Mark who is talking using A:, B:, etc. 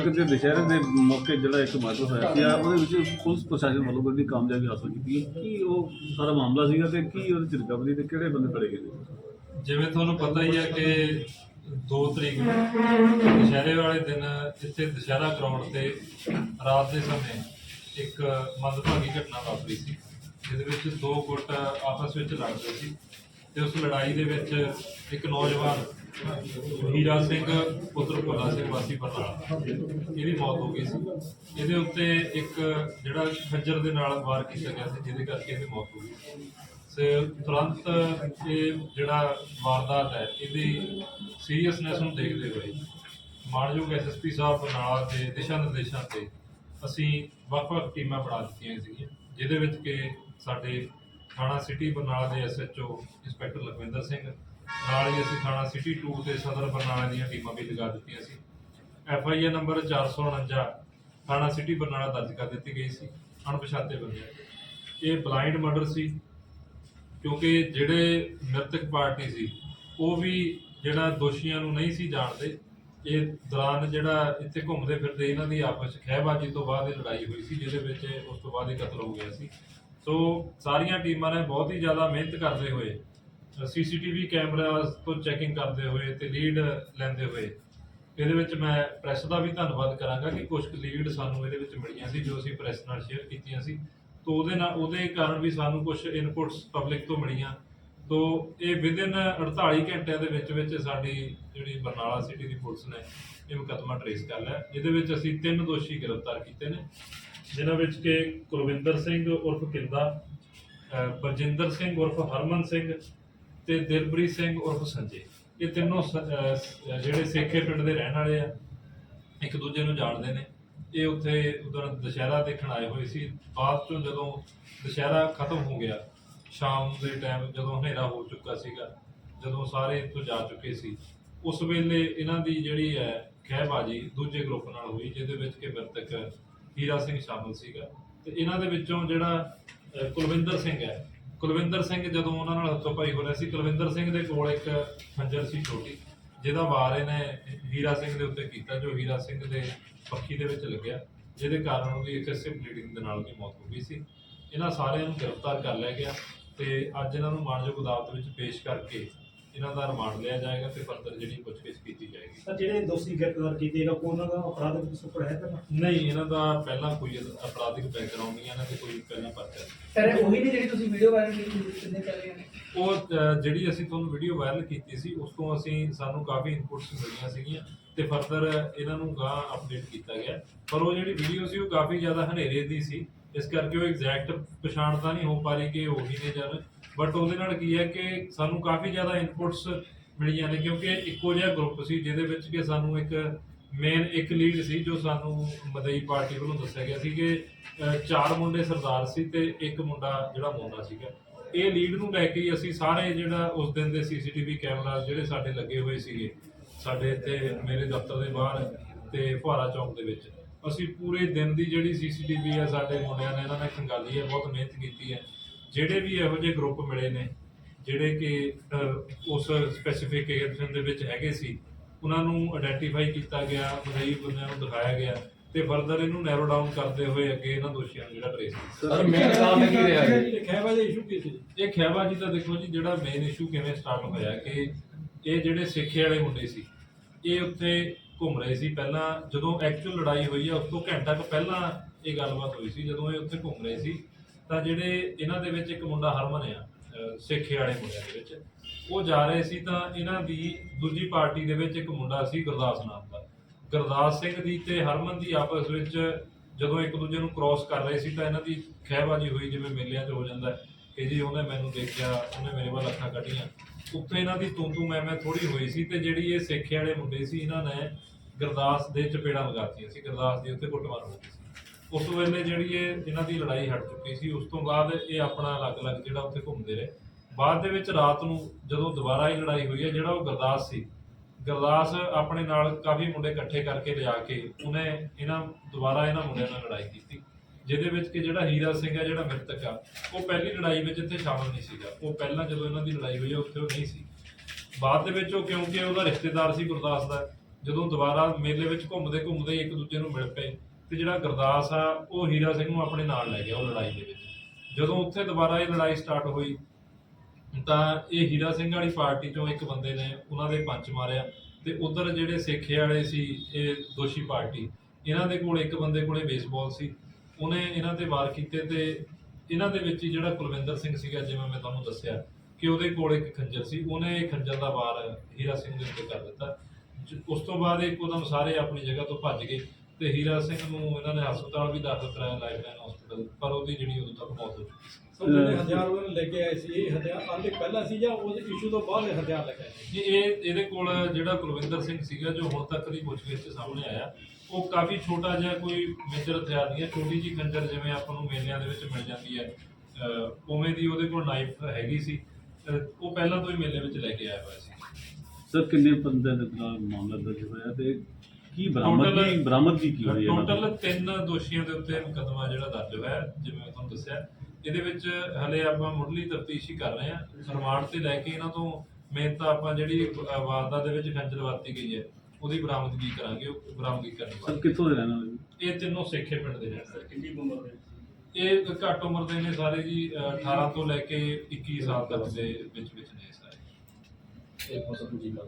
A: ਕਿਤੇ ਦੁਸ਼ਹਿਰੇ ਦੇ ਮੌਕੇ ਜਿਹੜਾ ਇੱਕ ਮਰਡਰ ਹੋਇਆ ਸੀ ਉਹਦੇ ਵਿੱਚ ਪੁਲਿਸ ਪ੍ਰਸ਼ਾਸਨ ਵੱਲੋਂ ਬੜੀ ਕਾਮਯਾਬੀ ਹਾਸਲ ਕੀਤੀ ਹੈ ਕੀ ਉਹ ਸਾਰਾ ਮਾਮਲਾ ਸੀਗਾ ਤੇ ਕੀ ਉਹਦੇ ਚ ਰਿਕਵਰੀ ਤੇ ਕਿਹੜੇ ਬੰਦੇ ਫੜੇ ਗਏ
B: ਜਿਵੇਂ ਤੁਹਾਨੂੰ ਪਤਾ ਹੀ ਹੈ ਕਿ 2 ਤਰੀਕ ਨੂੰ ਦੁਸ਼ਹਿਰੇ ਵਾਲੇ ਦਿਨ ਇੱਥੇ ਦੁਸ਼ਹਿਰਾ ਗਰਾਊਂਡ ਤੇ ਰਾਤ ਦੇ ਸਮੇਂ ਇੱਕ ਮੰਦਭਾਗੀ ਘਟਨਾ ਵਾਪਰੀ ਸੀ, ਜਿਹਦੇ ਵਿੱਚ ਦੋ ਗੁੱਟ ਆਪਸ ਵਿੱਚ ਲੜ ਰਹੇ ਸੀ ਤੇ ਉਸ ਲੜਾਈ ਦੇ ਵਿੱਚ ਇੱਕ ਨੌਜਵਾਨ ਹੀਰਾ ਸਿੰਘ, ਪੁੱਤਰ ਭੋਲਾ ਸਿੰਘ, ਵਾਸੀ ਬਰਨਾਲਾ ਇਹਦੀ ਮੌਤ ਹੋ ਗਈ ਸੀ। ਇਹਦੇ ਉੱਤੇ ਇੱਕ ਜਿਹੜਾ ਖੰਜਰ ਦੇ ਨਾਲ ਵਾਰ ਕੀਤਾ ਗਿਆ ਸੀ, ਜਿਹਦੇ ਕਰਕੇ ਇਹਦੀ ਮੌਤ ਹੋ ਗਈ ਸੇ। ਤੁਰੰਤ ਇਹ ਜਿਹੜਾ ਵਾਰਦਾਤ ਹੈ, ਇਹਦੀ ਸੀਰੀਅਸਨੈਸ ਨੂੰ ਦੇਖਦੇ ਹੋਏ ਮਾਨਯੋਗ ਐਸਐਸਪੀ ਸਾਹਿਬ ਬਰਨਾਲਾ ਦੇ ਦਿਸ਼ਾ ਨਿਰਦੇਸ਼ਾਂ ਤੇ ਅਸੀਂ ਵੱਖ-ਵੱਖ ਟੀਮਾਂ ਬਣਾ ਦਿੱਤੀਆਂ ਸੀਗੀਆਂ, ਜਿਹਦੇ ਵਿੱਚ ਕਿ ਸਾਡੇ ਥਾਣਾ ਸਿਟੀ ਬਰਨਾਲਾ ਦੇ ਐਸਐਚਓ ਇੰਸਪੈਕਟਰ ਲਖਵਿੰਦਰ ਸਿੰਘ ਨਾਲ ਹੀ ਅਸੀਂ ਥਾਣਾ ਸਿਟੀ 2 ਤੇ ਸਦਰ ਬਰਨਾਲਾ ਦੀਆਂ ਟੀਮਾਂ ਵੀ ਲਗਾ ਦਿੱਤੀਆਂ ਸੀ। ਐਫ ਆਈ ਆਰ ਨੰਬਰ 449 ਥਾਣਾ ਸਿਟੀ ਬਰਨਾਲਾ ਦਰਜ ਕਰ ਦਿੱਤੀ ਗਈ ਸੀ, ਅਣਪਛਾਤੇ ਬੰਦੇ ਇਹ ਬਲਾਈਂਡ ਮਰਡਰ ਸੀ, ਕਿਉਂਕਿ ਜਿਹੜੇ ਮ੍ਰਿਤਕ ਪਾਰਟੀ ਸੀ, ਉਹ ਵੀ ਜਿਹੜਾ ਦੋਸ਼ੀਆਂ ਨੂੰ ਨਹੀਂ ਸੀ ਜਾਣਦੇ, ਇਹ ਦੌਰਾਨ ਜਿਹੜਾ ਇੱਥੇ ਘੁੰਮਦੇ ਫਿਰਦੇ ਇਹਨਾਂ ਦੀ ਆਪਸ ਵਿੱਚ ਖਹਿਬਾਜ਼ੀ ਤੋਂ ਬਾਅਦ ਇਹ ਲੜਾਈ ਹੋਈ ਸੀ, ਜਿਹਦੇ ਵਿੱਚ ਉਸ ਤੋਂ ਬਾਅਦ ਇਹ ਕਤਲ ਹੋ ਗਿਆ ਸੀ। ਸੋ ਸਾਰੀਆਂ ਟੀਮਾਂ ਨੇ ਬਹੁਤ ਹੀ ਜ਼ਿਆਦਾ ਮਿਹਨਤ ਕਰਦੇ ਹੋਏ ਸੀਸੀਟੀਵੀ ਕੈਮਰਾ ਤੋਂ ਚੈਕਿੰਗ ਕਰਦੇ ਹੋਏ ਤੇ ਲੀਡ ਲੈਂਦੇ ਹੋਏ। ਇਹਦੇ ਵਿੱਚ ਮੈਂ ਪ੍ਰੈਸ ਦਾ ਵੀ ਧੰਨਵਾਦ ਕਰਾਂਗਾ ਕਿ ਕੁਝ ਲੀਡ ਸਾਨੂੰ ਇਹਦੇ ਵਿੱਚ ਮਿਲੀਆਂ ਸੀ, ਜੋ ਅਸੀਂ ਪ੍ਰੈਸ ਨਾਲ ਸ਼ੇਅਰ ਕੀਤੀਆਂ ਸੀ। ਤੋਂ ਉਹਦੇ ਨਾਲ, ਉਹਦੇ ਕਾਰਨ ਵੀ ਸਾਨੂੰ ਕੁਝ ਇਨਪੁਟਸ ਪਬਲਿਕ ਤੋਂ ਮਿਲੀਆਂ। ਤੋਂ ਇਹ ਵਿਦਿਨ 48 ਘੰਟਿਆਂ ਦੇ ਵਿੱਚ ਵਿੱਚ ਸਾਡੀ ਜਿਹੜੀ ਬਰਨਾਲਾ ਸਿਟੀ ਦੀ ਪੁਲਿਸ ਨੇ ਇਹ ਮੁਕੱਦਮਾ ਟਰੇਸ ਕਰ ਲਿਆ। ਜਿਹਦੇ ਵਿੱਚ ਅਸੀਂ ਤਿੰਨ ਦੋਸ਼ੀ ਗ੍ਰਿਫਤਾਰ ਕੀਤੇ ਨੇ, ਜਿਨ੍ਹਾਂ ਵਿੱਚ ਕਿ ਕੁਲਵਿੰਦਰ ਸਿੰਘ ਉਰਫ ਕਿੰਦਾ ਬਰਜਿੰਦਰ ਸਿੰਘ ਉਰਫ ਹਰਮਨ ਸਿੰਘ ਤੇ ਦਿਲਪ੍ਰੀਤ ਸਿੰਘ ਉਰਫ ਸੰਜੇ। ਇਹ ਤਿੰਨੋਂ ਸ- ਅਹ ਜਿਹੜੇ ਸੇਖੇ ਪਿੰਡ ਦੇ ਰਹਿਣ ਵਾਲੇ ਆ ਇੱਕ ਦੂਜੇ ਨੂੰ ਜਾਣਦੇ ਨੇ। ਇਹ ਉੱਥੇ ਉਧਰ ਦੁਸ਼ਹਿਰਾ ਦੇਖਣ ਆਏ ਹੋਏ ਸੀ। ਬਾਅਦ ਚੋਂ ਜਦੋਂ ਦੁਸ਼ਹਿਰਾ ਖਤਮ ਹੋ ਗਿਆ ਸ਼ਾਮ ਦੇ ਟਾਈਮ ਜਦੋਂ ਹਨੇਰਾ ਹੋ ਚੁੱਕਾ ਸੀਗਾ ਜਦੋਂ ਸਾਰੇ ਇੱਥੋਂ ਜਾ ਚੁੱਕੇ ਸੀ। ਉਸ ਵੇਲੇ ਇਹਨਾਂ ਦੀ ਜਿਹੜੀ ਹੈ ਖਹਿਬਾਜੀ ਦੂਜੇ ਗਰੁੱਪ ਨਾਲ ਹੋਈ ਜਿਹਦੇ ਵਿੱਚ ਕਿ ਮ੍ਰਿਤਕ ਹੀਰਾ ਸਿੰਘ ਸ਼ਾਮਲ ਸੀਗਾ। ਤੇ ਇਹਨਾਂ ਦੇ ਵਿੱਚੋਂ ਜਿਹੜਾ ਅਹ, ਕੁਲਵਿੰਦਰ ਸਿੰਘ ਹੈ ਕੁਲਵਿੰਦਰ ਸਿੰਘ ਜਦੋਂ ਉਹਨਾਂ ਨਾਲ ਹੱਥੋਂ ਪਾਈ ਹੋ ਰਿਹਾ ਸੀ, ਕੁਲਵਿੰਦਰ ਸਿੰਘ ਦੇ ਕੋਲ ਇੱਕ ਖੰਜਰ ਸੀ ਛੋਟੀ, ਜਿਹਦਾ ਵਾਰ ਇਹਨੇ ਹੀਰਾ ਸਿੰਘ ਦੇ ਉੱਤੇ ਕੀਤਾ, ਜੋ ਹੀਰਾ ਸਿੰਘ ਦੇ ਪੱਖੀ ਦੇ ਵਿੱਚ ਲੱਗਿਆ, ਜਿਹਦੇ ਕਾਰਨ ਉਹਦੀ ਐਕਸੈਸਿਵ ਬਲੀਡਿੰਗ ਦੇ ਨਾਲ ਉਹਦੀ ਮੌਤ ਹੋ ਗਈ ਸੀ। ਇਹਨਾਂ ਸਾਰਿਆਂ ਨੂੰ ਗ੍ਰਿਫਤਾਰ ਕਰ ਲਿਆ ਗਿਆ ਤੇ ਅੱਜ ਇਹਨਾਂ ਨੂੰ ਮਾਨਯੋਗ ਅਦਾਲਤ ਵਿੱਚ ਪੇਸ਼ ਕਰਕੇ ਇਹਨਾਂ ਦਾ ਰਿਮਾਂਡ ਲਿਆ ਜਾਏਗਾ ਤੇ ਫਰਦਰ ਜਿਹੜੀ ਪੁੱਛਗਿੱਛ ਕੀਤੀ ਜਾਏਗੀ।
C: ਸਰ ਜਿਹੜੇ ਦੋਸ਼ੀ ਗ੍ਰਿਫਤਾਰ ਕੀਤੇ ਗਾ ਉਹਨਾਂ ਦਾ ਅਪਰਾਧਿਕ ਕਸੂਰ ਹੈ ਤਾਂ?
B: ਨਹੀਂ ਇਹਨਾਂ ਦਾ ਪਹਿਲਾਂ ਕੋਈ ਅਪਰਾਧਿਕ ਬੈਕਗ੍ਰਾਉਂਡ ਨਹੀਂ ਹੈ, ਇਹਨਾਂ ਤੇ ਕੋਈ ਪਹਿਲਾਂ ਪਰਚਾ ਨਹੀਂ।
D: ਸਰ ਉਹੀ ਨਹੀਂ ਜਿਹੜੀ ਤੁਸੀਂ ਵੀਡੀਓ ਵਾਇਰਲ ਕੀਤੀ ਸੀ ਕਿੰਨੇ ਚੱਲ ਰਹੇ ਨੇ?
B: ਉਹ ਜਿਹੜੀ ਅਸੀਂ ਤੁਹਾਨੂੰ ਵੀਡੀਓ ਵਾਇਰਲ ਕੀਤੀ ਸੀ ਉਸ ਤੋਂ ਅਸੀਂ ਸਾਨੂੰ ਕਾਫੀ ਇਨਪੁਟਸ ਮਿਲੀਆਂ ਸੀਗੀਆਂ ਤੇ ਫਰਦਰ ਇਹਨਾਂ ਨੂੰ ਗਾਂ ਅਪਡੇਟ ਕੀਤਾ ਗਿਆ। ਪਰ ਉਹ ਜਿਹੜੀ ਵੀਡੀਓ ਸੀ ਉਹ ਕਾਫੀ ਜ਼ਿਆਦਾ ਹਨੇਰੇ ਦੀ ਸੀ। ਇਸ ਕਰਕੇ ਉਹ ਐਗਜ਼ੈਕਟ ਪਛਾਣ ਤਾਂ ਨਹੀਂ ਹੋ ਪਾ ਰਹੀ ਕਿ ਉਹੀ ਨੇ ਜਾਂ ਬਟ ਉਹਦੇ ਨਾਲ ਕੀ ਹੈ ਕਿ ਸਾਨੂੰ ਕਾਫੀ ਜ਼ਿਆਦਾ ਇਨਪੁਟਸ ਮਿਲੀਆਂ ਨੇ ਕਿਉਂਕਿ ਇੱਕੋ ਜਿਹਾ ਗਰੁੱਪ ਸੀ ਜਿਹਦੇ ਵਿੱਚ ਕਿ ਸਾਨੂੰ ਇੱਕ ਮੇਨ ਇੱਕ ਲੀਡ ਸੀ ਜੋ ਸਾਨੂੰ ਮਦਈ ਪਾਰਟੀ ਵੱਲੋਂ ਦੱਸਿਆ ਗਿਆ ਸੀ ਕਿ ਚਾਰ ਮੁੰਡੇ ਸਰਦਾਰ ਸੀ ਤੇ ਇੱਕ ਮੁੰਡਾ ਜਿਹੜਾ ਮੋਨਾ ਸੀਗਾ। ਇਹ ਲੀਡ ਨੂੰ ਲੈ ਕੇ ਅਸੀਂ ਸਾਰੇ ਜਿਹੜਾ ਉਸ ਦਿਨ ਦੇ ਸੀਸੀਟੀਵੀ ਕੈਮਰਾ ਜਿਹੜੇ ਸਾਡੇ ਲੱਗੇ ਹੋਏ ਸੀਗੇ, ਸਾਡੇ ਇੱਥੇ ਮੇਰੇ ਦਫ਼ਤਰ ਦੇ ਬਾਹਰ ਤੇ ਫੁਹਾਰਾ ਚੌਕ ਦੇ ਵਿੱਚ। ਅਸੀਂ ਪੂਰੇ ਦਿਨ ਦੀ ਜਿਹੜੀ ਸੀਸੀਟੀਵੀ ਹੈ ਸਾਡੇ ਮੁੰਡਿਆਂ ਨੇ ਇਹਨਾਂ ਨੇ ਖੰਗਾਲੀ ਹੈ ਬਹੁਤ ਮਿਹਨਤ ਕੀਤੀ ਹੈ। ਜਿਹੜੇ ਵੀ ਇਹੋ ਜਿਹੇ ਗਰੁੱਪ ਮਿਲੇ ਨੇ ਜਿਹੜੇ ਕਿ ਉਸ ਸਪੈਸੀਫਿਕੇਸ਼ਨ ਦੇ ਵਿੱਚ ਹੈਗੇ ਸੀ ਉਹਨਾਂ ਨੂੰ ਆਇਡੈਂਟੀਫਾਈ ਕੀਤਾ ਗਿਆ ਮਦਈ ਬੰਦਿਆਂ ਨੂੰ ਦਿਖਾਇਆ ਗਿਆ ਤੇ ਫਰਦਰ ਇਹਨੂੰ ਨੈਰੋ ਡਾਊਨ ਕਰਦੇ ਹੋਏ ਅੱਗੇ ਇਹਨਾਂ ਦੋਸ਼ੀਆਂ ਨੂੰ ਜਿਹੜਾ ਟ੍ਰੇਸ
A: ਸਰ ਮੇਨ ਕਾਰਨ ਕੀ ਰਿਹਾ ਜੀ
C: ਖੈਬਾ ਦੇ ਇਸ਼ੂ ਕੀ ਸੀ?
B: ਇਹ ਖਹਿਬਾ ਜੀ ਦਾ ਦੇਖੋ ਜੀ ਜਿਹੜਾ ਮੇਨ ਇਸ਼ੂ ਕਿਵੇਂ ਸਟਾਰਟ ਹੋਇਆ ਕਿ ਇਹ ਜਿਹੜੇ ਸਿੱਖੇ ਵਾਲੇ ਮੁੰਡੇ ਸੀ ਇਹ ਉੱਥੇ ਘੁੰਮ ਰਹੇ ਸੀ। ਪਹਿਲਾਂ ਜਦੋਂ ਐਕਚੁਅਲ ਲੜਾਈ ਹੋਈ ਆ ਉਸ ਤੋਂ ਘੰਟਾ ਕੁ ਪਹਿਲਾਂ ਇਹ ਗੱਲਬਾਤ ਹੋਈ ਸੀ, ਜਦੋਂ ਇਹ ਉੱਥੇ ਘੁੰਮ ਰਹੇ ਸੀ। ਤਾਂ ਜਿਹੜੇ ਇਹਨਾਂ ਦੇ ਵਿੱਚ ਇੱਕ ਮੁੰਡਾ ਹਰਮਨ ਆ, ਅਹ ਸਿੱਖੇ ਵਾਲੇ ਮੁੰਡਿਆਂ ਦੇ ਵਿੱਚ, ਉਹ ਜਾ ਰਹੇ ਸੀ ਤਾਂ ਇਹਨਾਂ ਦੀ ਦੂਜੀ ਪਾਰਟੀ ਦੇ ਵਿੱਚ ਇੱਕ ਮੁੰਡਾ ਸੀ ਗੁਰਦਾਸ ਨਾਮ ਦਾ। ਗੁਰਦਾਸ ਸਿੰਘ ਦੀ ਤੇ ਹਰਮਨ ਦੀ ਆਪਸ ਵਿੱਚ ਜਦੋਂ ਇੱਕ ਦੂਜੇ ਨੂੰ ਕ੍ਰਾਸ ਕਰ ਰਹੇ ਸੀ ਤਾਂ ਇਹਨਾਂ ਦੀ ਖਹਿਬਾਜੀ ਹੋਈ, ਜਿਵੇਂ ਮੇਲਿਆਂ 'ਚ ਹੋ ਜਾਂਦਾ ਕਿ ਜੀ ਉਹਨੇ ਮੈਨੂੰ ਦੇਖਿਆ, ਉਹਨੇ ਮੇਰੇ ਵੱਲ ਅੱਖਾਂ ਕੱਢੀਆਂ। ਉੱਥੇ ਇਹਨਾਂ ਦੀ ਤੂੰ ਤੂੰ ਮੈਂ ਮੈਂ ਥੋੜੀ ਹੋਈ ਸੀ ਤੇ ਜਿਹੜੀ ਇਹ ਸਿੱਖੇ ਵਾਲੇ ਮੁੰਡੇ ਸੀ, ਇਹਨਾਂ ਨੇ ਗੁਰਦਾਸ ਦੇ ਚਪੇੜਾਂ ਲਗਾਤੀਆਂ ਸੀ, ਗੁਰਦਾਸ ਦੀ ਉੱਤੇ ਕੁੱਟਮਾਰ ਹੋ ਗਈ ਸੀ। ਉਸ ਵੇਲੇ ਜਿਹੜੀ ਇਹ ਇਹਨਾਂ ਦੀ ਲੜਾਈ ਹਟ ਚੁੱਕੀ ਸੀ, ਉਸ ਤੋਂ ਬਾਅਦ ਇਹ ਆਪਣਾ ਅਲੱਗ-ਅਲੱਗ ਜਿਹੜਾ ਉੱਥੇ ਘੁੰਮਦੇ ਰਹੇ। ਬਾਅਦ ਦੇ ਵਿੱਚ ਰਾਤ ਨੂੰ ਜਦੋਂ ਦੁਬਾਰਾ ਇਹ ਲੜਾਈ ਹੋਈ ਹੈ, ਜਿਹੜਾ ਉਹ ਗੁਰਦਾਸ ਸੀ, ਗੁਰਦਾਸ ਆਪਣੇ ਨਾਲ ਕਾਫੀ ਮੁੰਡੇ ਇਕੱਠੇ ਕਰਕੇ ਲਿਆ ਕੇ ਉਹਨੇ ਇਹਨਾਂ, ਦੁਬਾਰਾ ਇਹਨਾਂ ਮੁੰਡਿਆਂ ਨਾਲ ਲੜਾਈ ਕੀਤੀ, ਜਿਹਦੇ ਵਿੱਚ ਕਿ ਜਿਹੜਾ ਹੀਰਾ ਸਿੰਘ ਹੈ, ਜਿਹੜਾ ਮ੍ਰਿਤਕ ਆ, ਉਹ ਪਹਿਲੀ ਲੜਾਈ ਵਿੱਚ ਇੱਥੇ ਸ਼ਾਮਲ ਨਹੀਂ ਸੀਗਾ। ਉਹ ਪਹਿਲਾਂ ਜਦੋਂ ਇਹਨਾਂ ਦੀ ਲੜਾਈ ਹੋਈ ਉੱਥੇ ਉਹ ਨਹੀਂ ਸੀ। ਬਾਅਦ ਦੇ ਵਿੱਚ ਉਹ ਕਿਉਂਕਿ ਉਹਦਾ ਰਿਸ਼ਤੇਦਾਰ ਸੀ ਗੁਰਦਾਸ ਦਾ ਜਦੋਂ ਦੁਬਾਰਾ ਮੇਲੇ ਵਿੱਚ ਘੁੰਮਦੇ ਘੁੰਮਦੇ ਇੱਕ ਦੂਜੇ ਨੂੰ ਮਿਲ ਪਏ, ਤੇ ਜਿਹੜਾ ਗੁਰਦਾਸ ਆ, ਉਹ ਹੀਰਾ ਸਿੰਘ ਨੂੰ ਆਪਣੇ ਨਾਲ ਲੈ ਗਿਆ ਉਹ ਲੜਾਈ ਦੇ ਵਿੱਚ। ਜਦੋਂ ਉੱਥੇ ਦੁਬਾਰਾ ਇਹ ਲੜਾਈ ਸਟਾਰਟ ਹੋਈ, ਤਾਂ ਇਹ ਹੀਰਾ ਸਿੰਘ ਵਾਲੀ ਪਾਰਟੀ ਚੋਂ ਇੱਕ ਬੰਦੇ ਨੇ ਉਹਨਾਂ ਦੇ ਪੰਚ ਮਾਰਿਆ, ਤੇ ਉਧਰ ਜਿਹੜੇ ਸੇਖੇ ਵਾਲੇ ਸੀ, ਇਹ ਦੋਸ਼ੀ ਪਾਰਟੀ, ਇਹਨਾਂ ਦੇ ਕੋਲ ਇੱਕ ਬੰਦੇ ਕੋਲੇ ਬੇਸਬਾਲ ਸੀ। ਉਹਨੇ ਇਹਨਾਂ ਤੇ ਵਾਰ ਕੀਤੇ ਤੇ ਇਹਨਾਂ ਦੇ ਵਿੱਚ ਹੀ ਜਿਹੜਾ ਕੁਲਵਿੰਦਰ ਸਿੰਘ ਸੀਗਾ, ਜਿਵੇਂ ਮੈਂ ਤੁਹਾਨੂੰ ਦੱਸਿਆ, ਕਿ ਉਹਦੇ ਕੋਲ ਇੱਕ ਖੰਜਰ ਸੀ। ਉਹਨੇ ਇਹ ਖੰਜਰ ਦਾ ਵਾਰ ਹੀਰਾ ਸਿੰਘ ਦੇ ਉੱਤੇ ਕਰ ਦਿੱਤਾ। ਉਸ ਤੋਂ ਬਾਅਦ ਇੱਕਦਮ ਸਾਰੇ ਆਪਣੀ ਜਗ੍ਹਾ ਤੋਂ ਭੱਜ ਗਏ ਤੇ ਹੀਰਾ ਸਿੰਘ ਨੂੰ ਇਹਨਾਂ ਨੇ ਹਸਪਤਾਲ ਵੀ ਦਾਖਲ ਕਰਾਇਆ ਲਾਈਫਲਾਈਨ ਹਸਪਤਾਲ ਪਰ ਉਹਦੀ ਜਿਹੜੀ ਉਦੋਂ ਤੱਕ ਮੌਤ ਹੋ ਚੁੱਕੀ ਸੀ।
C: ਸਰ ਜਿਹੜੇ ਹਥਿਆਰ ਉਹਨਾਂ ਨੇ ਲੈ ਕੇ ਆਏ ਸੀ ਇਹ ਹਥਿਆਰ ਆਂਦੇ ਪਹਿਲਾਂ ਸੀ ਜਾਂ ਉਸ ਇਸ਼ੂ ਤੋਂ ਬਾਅਦ ਇਹ ਹਥਿਆਰ ਲੈ ਕੇ ਆਏ ਸੀ?
B: ਜੀ ਇਹ ਇਹਦੇ ਕੋਲ ਜਿਹੜਾ ਕੁਲਵਿੰਦਰ ਸਿੰਘ ਸੀਗਾ ਜੋ ਹੁਣ ਤੱਕ ਦੀ ਪੁੱਛਗਿੱਛ ਸਾਹਮਣੇ ਆਇਆ ਉਹ ਕਾਫੀ ਛੋਟਾ ਜਿਹਾ ਕੋਈ ਮੇਜਰ ਹਥਿਆਰ ਨਹੀਂ ਹੈ ਛੋਟੀ ਜੀ ਖੰਜਰ ਜਿਵੇਂ ਆਪਾਂ ਨੂੰ ਮੇਲਿਆਂ ਦੇ ਵਿੱਚ ਮਿਲ ਜਾਂਦੀ ਹੈ। ਉਵੇਂ ਦੀ ਉਹਦੇ ਕੋਲ ਨਾਈਫ ਹੈਗੀ ਸੀ। ਉਹ ਪਹਿਲਾਂ ਤੋਂ ਹੀ ਮੇਲੇ ਵਿੱਚ ਲੈ ਕੇ ਆਇਆ ਹੋਇਆ ਸੀ।
A: ਸਰ ਕਿੰਨੇ ਬੰਦੇ ਦੇ ਨਾਲ ਮਾਮਲਾ ਦਰਜ ਹੋਇਆ ਤੇ ਕੀ ਬਰਾਮਦਗੀ
B: Total-
A: ਬਰਾਮਦਗੀ ਕੀ ਹੋਈ ਇਹਨਾਂ
B: ਟੋਟਲ? ਤਿੰਨ ਦੋਸ਼ੀਆਂ ਦੇ ਉੱਤੇ ਮੁਕੱਦਮਾ ਜਿਹੜਾ ਦਰਜ ਹੋਇਆ ਹੈ, ਜਿਵੇਂ ਮੈਂ ਤੁਹਾਨੂੰ ਦੱਸਿਆ। ਇਹਦੇ ਵਿੱਚ ਹਲੇ ਆਪਾਂ ਮੁੱਢਲੀ ਤਫਤੀਸ਼ ਹੀ ਕਰ ਰਹੇ ਹਾਂ। ਰਿਮਾਂਡ ਤੇ ਲੈ ਕੇ ਇਹਨਾਂ ਤੋਂ ਮੇਨ ਤਾਂ ਆਪਾਂ ਜਿਹੜੀ ਅਹ, ਵਾਰਦਾਤ ਦੇ ਵਿੱਚ ਖੰਜਰ ਵਰਤੀ ਗਈ ਹੈ ਉਹਦੀ ਬਰਾਮਦਗੀ ਕਰਾਂਗੇ ਉਹ ਬਰਾਮਦਗੀ ਕਰਨ
A: ਸਰ ਕਿੱਥੋਂ ਦੇ ਰਹਿਣ ਵਾਲੇ?
B: ਇਹ ਤਿੰਨੋਂ ਸੇਖੇ ਪਿੰਡ ਦੇ ਰਹਿਣ ਵਾਲੇ।
C: ਕਿੰਨੀ ਉਮਰ ਦੇ
B: ਇਹ ਘੱਟ ਉਮਰ ਦੇ ਨੇ ਸਾਰੇ ਜੀ ਅਹ, 18 ਤੋਂ ਲੈ ਕੇ 21 ਸਾਲ ਤੱਕ ਦੇ ਵਿੱਚ ਵਿੱਚ ਨੇ। ਸਾਰੇ ਇਹ ਫਸਲ ਜੀ ਕਰ